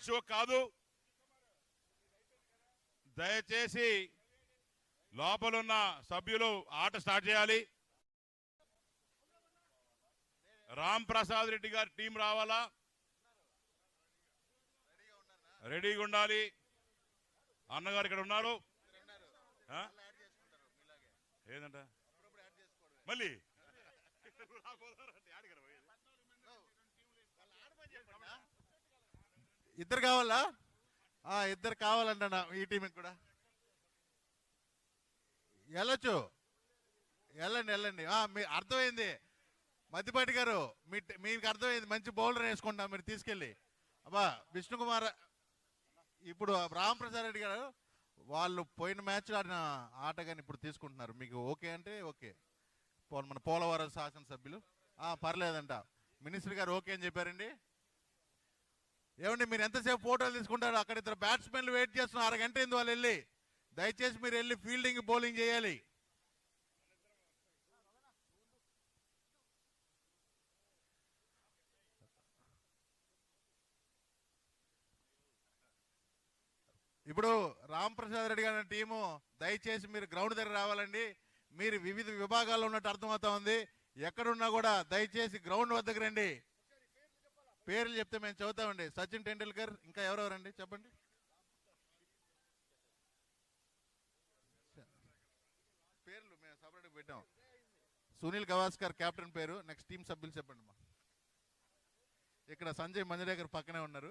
Show కాదు? దయచేసి లోపలున్న సభ్యులు ఆట స్టార్ట్ చేయాలి. రామ్ ప్రసాద్ రెడ్డి గారి టీం రావాలా? రెడీగా ఉండాలి. అన్నగారు ఇక్కడ ఉన్నారు. ఆ? ఏదంట? మళ్ళీ? ఇద్దరు కావాలా? ఆ, ఇద్దరు కావాలంట ఈ టీంకి కూడా. వెళ్ళొచ్చు. వెళ్ళండి వెళ్ళండి. మీ అర్థమైంది. మధ్యపాటి గారు మీ మీకు అర్థమైంది. మంచి బౌలర్ వేసుకుంటాం మీరు తీసుకెళ్ళి. అబ్బా విష్ణుకుమార్ ఇప్పుడు రామప్రసాద్ రెడ్డి గారు వాళ్ళు పోయిన మ్యాచ్ ఆడిన ఆటగాని ఇప్పుడు తీసుకుంటున్నారు. మీకు ఓకే అంటే ఓకే. పో- మన పోలవరం శాసనసభ్యులు. ఆ, పర్లేదంట. మినిస్టర్ గారు ఓకే అని చెప్పారండి. ఏమండి మీరు ఎంతసేపు ఫోటోలు తీసుకుంటారు అక్కడ ఇద్దరు బ్యాట్స్మెన్లు వెయిట్ చేస్తున్నారు. అరగంట అయింది వాళ్ళు వెళ్ళి. దయచేసి మీరు వెళ్ళి ఫీల్డింగ్ బౌలింగ్ చేయాలి. ఇప్పుడు రామ్ ప్రసాద్ రెడ్డి గారి టీము దయచేసి మీరు గ్రౌండ్ దగ్గర రావాలండి. మీరు వివిధ విభాగాల్లో ఉన్నట్టు అర్థమవుతా ఉంది. ఎక్కడున్నా కూడా దయచేసి గ్రౌండ్ వద్దకు రండి. పేర్లు చెప్తే మేము చదువుతామండి సచిన్ టెండూల్కర్ ఇంకా ఎవరెవరండి? చెప్పండి. పేర్లు మేము సపరేట్గా పెట్టాం. సునీల్ గవాస్కర్ కెప్టెన్ పేరు. నెక్స్ట్ టీం సభ్యులు చెప్పండి మా ఇక్కడ సంజయ్ మంజరేకర్ పక్కనే ఉన్నారు.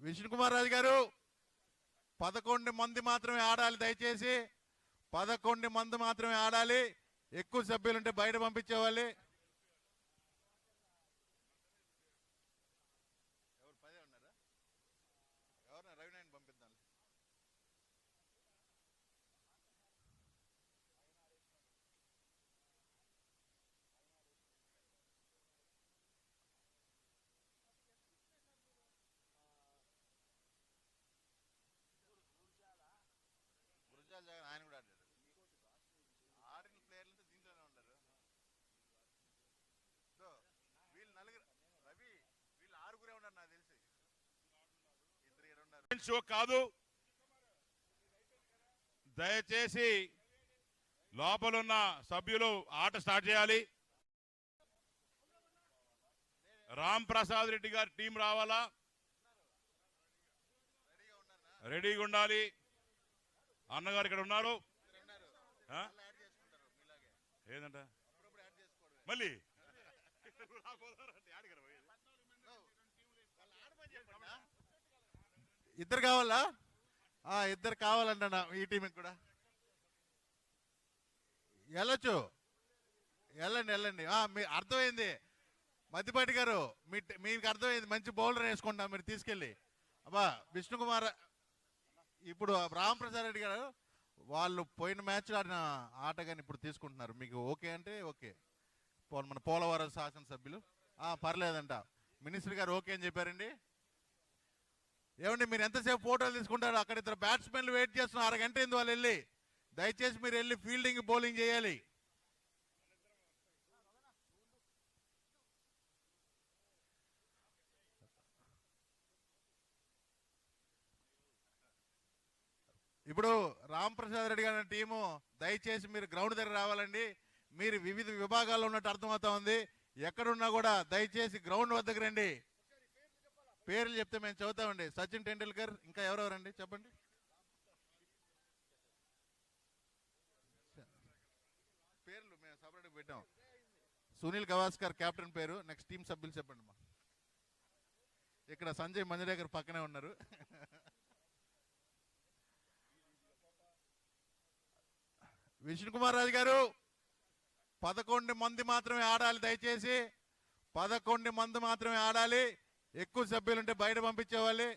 విష్ణు కుమార్ రాజు గారు పదకొండు మంది మాత్రమే ఆడాలి దయచేసి. పదకొండు మంది మాత్రమే ఆడాలి. ఎక్కువ సభ్యులుంటే బయట పంపించేవాళ్ళే. షో కాదు. దయచేసి లోపలున్న సభ్యులు ఆట స్టార్ట్ చేయాలి. రామ్ ప్రసాద్ రెడ్డి గారి టీం రావాలా? రెడీగా ఉండాలి. అన్నగారు ఇక్కడ ఉన్నారు? ఏదంట? మళ్ళీ? ఇద్దరు కావాలా? ఆ, ఇద్దరు కావాలంట ఈ టీంకి కూడా. వెళ్ళొచ్చు. వెళ్ళండి వెళ్ళండి. మీ అర్థమైంది. మధ్యపాటి గారు మీ మీకు అర్థమైంది. మంచి బౌలర్ వేసుకుంటాం మీరు తీసుకెళ్ళి. అబ్బా విష్ణుకుమార్ ఇప్పుడు రామప్రసాద్ రెడ్డి గారు వాళ్ళు పోయిన మ్యాచ్ ఆడిన ఆట కానీ ఇప్పుడు తీసుకుంటున్నారు. మీకు ఓకే అంటే ఓకే. పో- మన పోలవరం శాసనసభ్యులు. ఆ, పర్లేదంట. మినిస్టర్ గారు ఓకే అని చెప్పారండి. ఏమండి మీరు ఎంతసేపు ఫోటోలు తీసుకుంటారు? అక్కడ ఇద్దరు బ్యాట్స్మెన్లు వెయిట్ చేస్తున్నారు. అరగంట అయింది వాళ్ళు వెళ్ళి. దయచేసి మీరు వెళ్ళి ఫీల్డింగ్ బౌలింగ్ చేయాలి. ఇప్పుడు రామ్ ప్రసాద్ రెడ్డి గారి టీము దయచేసి మీరు గ్రౌండ్ దగ్గర రావాలండి. మీరు వివిధ విభాగాల్లో ఉన్నట్టు అర్థమవుతా ఉంది. ఎక్కడున్నా కూడా దయచేసి గ్రౌండ్ వద్దకు రండి. పేర్లు చెప్తే మేము చదువుతామండి. సచిన్ టెండూల్కర్ ఇంకా ఎవరెవరండి? చెప్పండి. పేర్లు మేము సపరేట్గా పెట్టాం. సునీల్ గవాస్కర్ కెప్టెన్ పేరు. నెక్స్ట్ టీం సభ్యులు చెప్పండి మా ఇక్కడ సంజయ్ మంజరేకర్ పక్కనే ఉన్నారు. విష్ణు కుమార్ రాజు గారు పదకొండు మంది మాత్రమే ఆడాలి దయచేసి. పదకొండు మంది మాత్రమే ఆడాలి. ఎక్కువ సభ్యులుంటే బయట పంపించేవాళ్ళే.